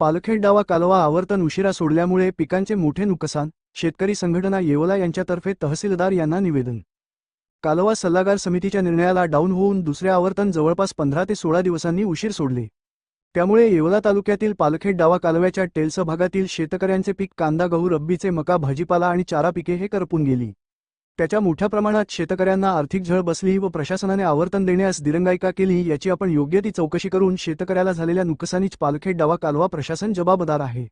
पालखेड डावा कालवा आवर्तन उशिरा सोडल्यामुळे पिकांचे मोठे नुकसान शेतकरी संघटना येवला यांच्यातर्फे तहसीलदार यांना निवेदन. कालवा सल्लागार समितीच्या निर्णयाला डाऊन होऊन दुसरे आवर्तन जवळपास पंधरा ते सोळा दिवसांनी उशीर सोडले. त्यामुळे येवला तालुक्यातील पालखेड डावा कालव्याच्या टेल्स भागातील शेतकऱ्यांचे पीक कांदा गहू रब्बीचे मका भाजीपाला आणि चारा पिके हे करपून गेली. त्याच्या मोठ्या प्रमाणात शेतकऱ्यांना आर्थिक झळ बसली व प्रशासनाने आवर्तन देण्यास दिरंगाईका केली याची आपण योग्य ती चौकशी करून शेतकऱ्याला झालेल्या नुकसानीच पालखेड डावा कालवा प्रशासन जबाबदार आहे.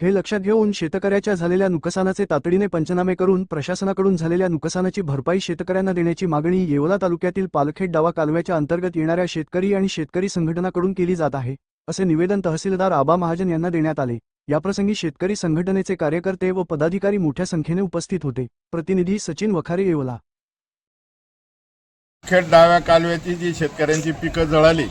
हे लक्षात घेऊन शेतकऱ्याच्या झालेल्या नुकसानाचे तातडीने पंचनामे करून प्रशासनाकडून झालेल्या नुकसानाची भरपाई शेतकऱ्यांना देण्याची मागणी येवला तालुक्यातील पालखेड डावा कालव्याच्या अंतर्गत येणाऱ्या शेतकरी आणि शेतकरी संघटनाकडून केली जात आहे असे निवेदन तहसीलदार आबा महाजन यांना देण्यात आले. याप्रसंगी शेतकरी संघटनेचे कार्यकर्ते व पदाधिकारी मोठ्या संख्येने उपस्थित होते. प्रतिनिधी सचिन वखारे येवला. खेड डाव्या कालव्याची जी शेतकऱ्यांची पिकं जळाली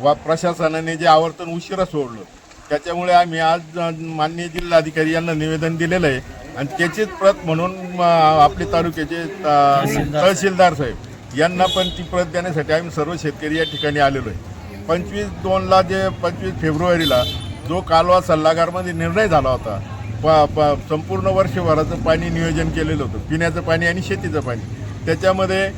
व प्रशासनाने जे आवर्तन उशिरा सोडलं त्याच्यामुळे आम्ही आज माननीय जिल्हाधिकारी यांना निवेदन दिलेलं आहे. आणि त्याचीच प्रत म्हणून आपले तालुक्याचे तहसीलदार साहेब यांना पण ती प्रत देण्यासाठी आम्ही सर्व शेतकरी या ठिकाणी आलेलो आहे. पंचवीस दोनला जे पंचवीस फेब्रुवारीला जो कालवा सल्लागारमध्ये निर्णय झाला होता प प संपूर्ण वर्षभराचं पाणी नियोजन केलेलं होतं. पिण्याचं पाणी आणि शेतीचं पाणी. त्याच्यामध्ये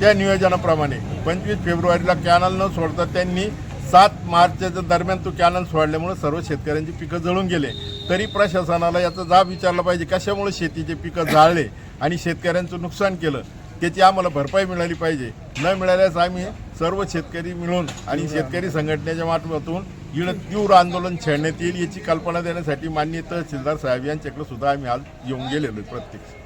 त्या नियोजनाप्रमाणे पंचवीस फेब्रुवारीला कॅनल न सोडता त्यांनी सात मार्चच्या दरम्यान तो कॅनल सोडल्यामुळे सर्व शेतकऱ्यांची पिकं जळून गेले. तरी प्रशासनाला याचा जाब विचारला पाहिजे कशामुळे शेतीचे पिकं जाळले आणि शेतकऱ्यांचं नुकसान केलं? त्याची आम्हाला भरपाई मिळाली पाहिजे. न मिळाल्यास आम्ही सर्व शेतकरी मिळून आणि शेतकरी संघटनेच्या माध्यमातून इकडं तीव्र आंदोलन छेडण्यात येईल याची कल्पना देण्यासाठी मान्य तहसीलदार साहेब यांच्याकडे सुद्धा आम्ही आज येऊन गेलेलो प्रत्यक्ष.